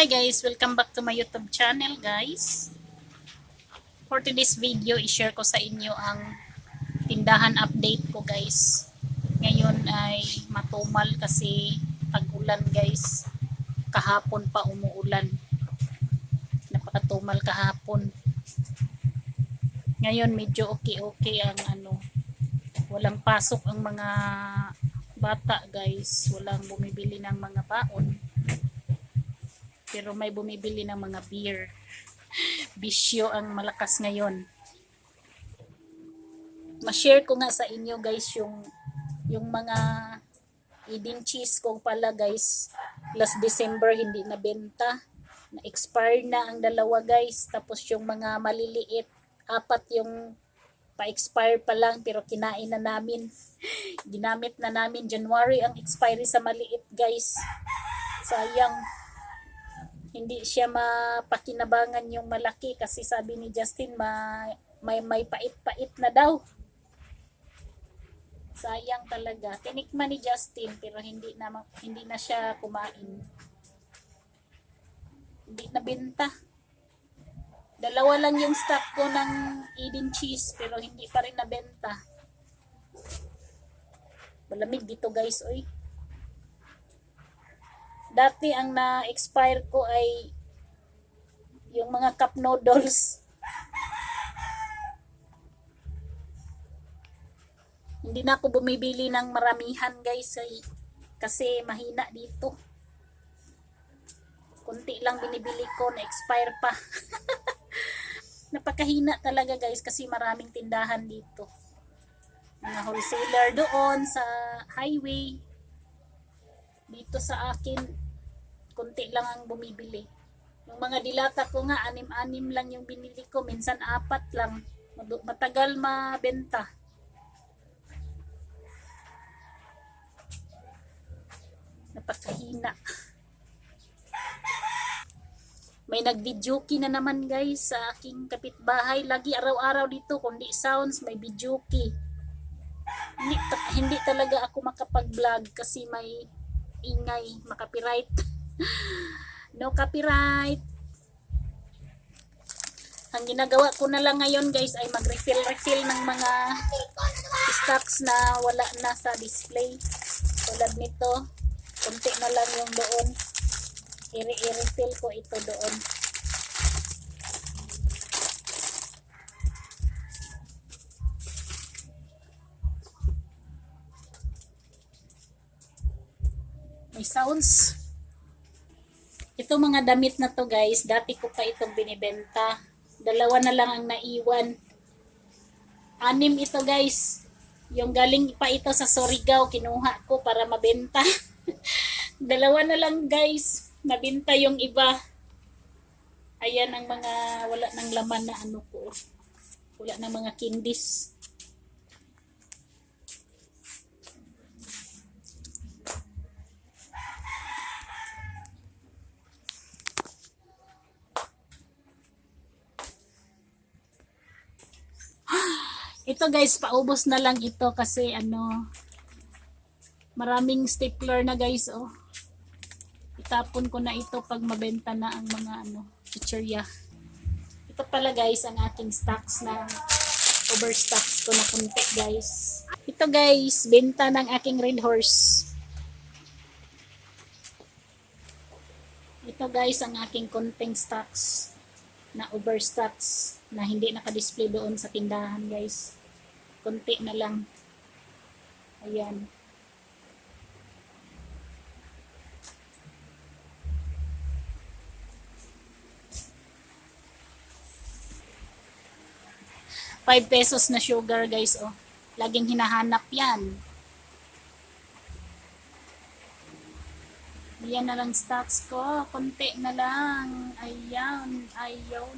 Hi guys, welcome back to my YouTube channel guys. For today's video, i-share ko sa inyo ang tindahan update ko guys. Ngayon ay matumal kasi tag-ulan guys. Kahapon pa umuulan. Napakatumal kahapon. Ngayon medyo okay-okay ang ano. Walang pasok ang mga bata guys. Walang bumibili ng mga baon pero may bumibili ng mga beer. Bisyo ang malakas ngayon. Ma-share ko nga sa inyo guys yung yung mga Eden cheese ko pala guys. Last December hindi nabenta. Na-expire na ang dalawa guys. Tapos yung mga maliliit, apat yung pa-expire pa lang pero kinain na namin. Ginamit na namin January ang expiry sa maliit guys. Sayang hindi siya mapakinabangan yung malaki kasi sabi ni Justin ma, may may pait-pait na daw. Sayang talaga. Tinikman ni Justin pero hindi na hindi na siya kumain. Hindi na benta. Dalawa lang yung stock ko ng Eden cheese pero hindi pa rin nabenta. Malamig dito guys, oy. Dati ang na-expire ko ay yung mga cup noodles. Hindi na ako bumibili ng maramihan guys ay, kasi mahina dito. Kunti lang binibili ko na-expire pa. Napakahina talaga guys kasi maraming tindahan dito. Mga wholesaler doon sa highway dito sa akin, konti lang ang bumibili. Yung mga dilata ko nga, anim-anim lang yung binili ko. Minsan apat lang. Matagal mabenta. Napakahina. May nag-videoki na naman guys sa aking kapitbahay. Lagi araw-araw dito, kundi sounds, may videoki. Hindi, hindi talaga ako makapag-vlog kasi may ingay, makapiright. no copyright. Ang ginagawa ko na lang ngayon guys ay mag-refill-refill ng mga stocks na wala na sa display. Tulad nito, kunti na lang yung doon. I-refill ko ito doon. May sounds. Ito mga damit na to guys, dati ko pa itong binibenta. Dalawa na lang ang naiwan. Anim ito guys. Yung galing pa ito sa Surigao, kinuha ko para mabenta. Dalawa na lang guys. Nabenta yung iba. Ayan ang mga wala ng laman na ano ko. Wala ng mga candies. Ito guys, paubos na lang ito kasi ano, maraming stapler na guys, oh. Itapon ko na ito pag mabenta na ang mga ano, chichirya. Ito pala guys, ang aking stocks na overstocks ko na kunti guys. Ito guys, benta ng aking red horse. Ito guys, ang aking konting stocks na overstocks na hindi naka-display doon sa tindahan guys. Konti na lang. Ayan. Five pesos na sugar guys oh. Laging hinahanap yan. Yan na lang stocks ko. Konti na lang. Ayan. Ayaw.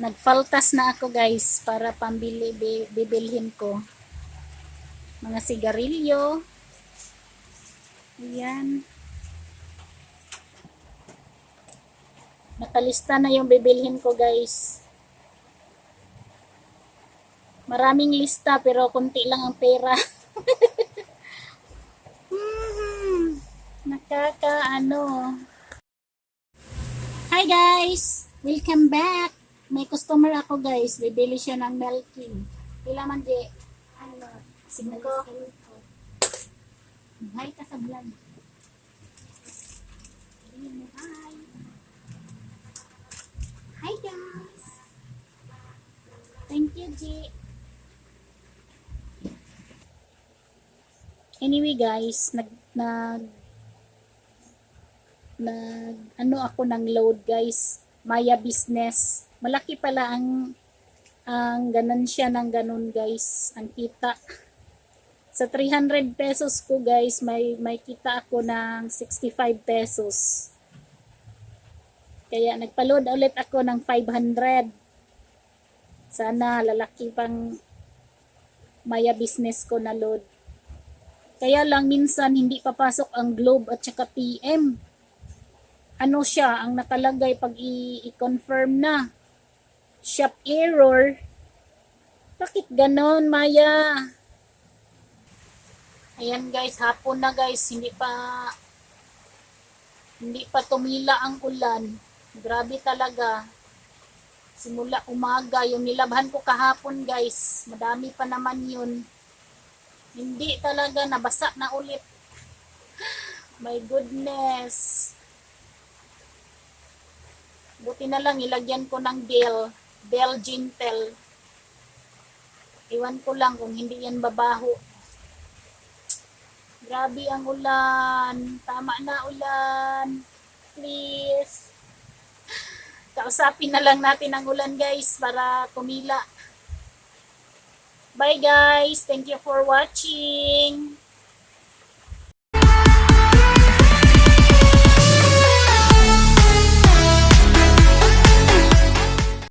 Nagfaltas na ako guys para pambili bibilhin ko mga sigarilyo. Ayan. Nakalista na yung bibilhin ko guys. Maraming lista pero konti lang ang pera. hmm, nakaka ano. Hi guys! Welcome back! May customer ako guys. Bibili siya ng milking. Pila man di? Ano? Sige ko. Hi ka sa vlog. Hi! Hi guys! Thank you, G. Anyway guys, nag nag nag ano ako ng load guys. Maya business. Malaki pala ang ang ganansya ng ganun guys. Ang kita. Sa 300 pesos ko guys, may may kita ako ng 65 pesos. Kaya nagpa-load ulit ako ng 500. Sana lalaki pang maya business ko na load. Kaya lang minsan hindi papasok ang Globe at saka PM. Ano siya, ang nakalagay pag i-confirm na. Shop error. Bakit ganon, Maya? Ayan guys, hapon na guys, hindi pa hindi pa tumila ang ulan. Grabe talaga. Simula umaga, yung nilabhan ko kahapon guys, madami pa naman yun. Hindi talaga, nabasa na ulit. My goodness. Buti na lang, ilagyan ko ng Bell. Bell Gintel. Iwan ko lang kung hindi yan babaho. Grabe ang ulan. Tama na ulan. Please. Kausapin na lang natin ang ulan guys para kumila. Bye guys. Thank you for watching.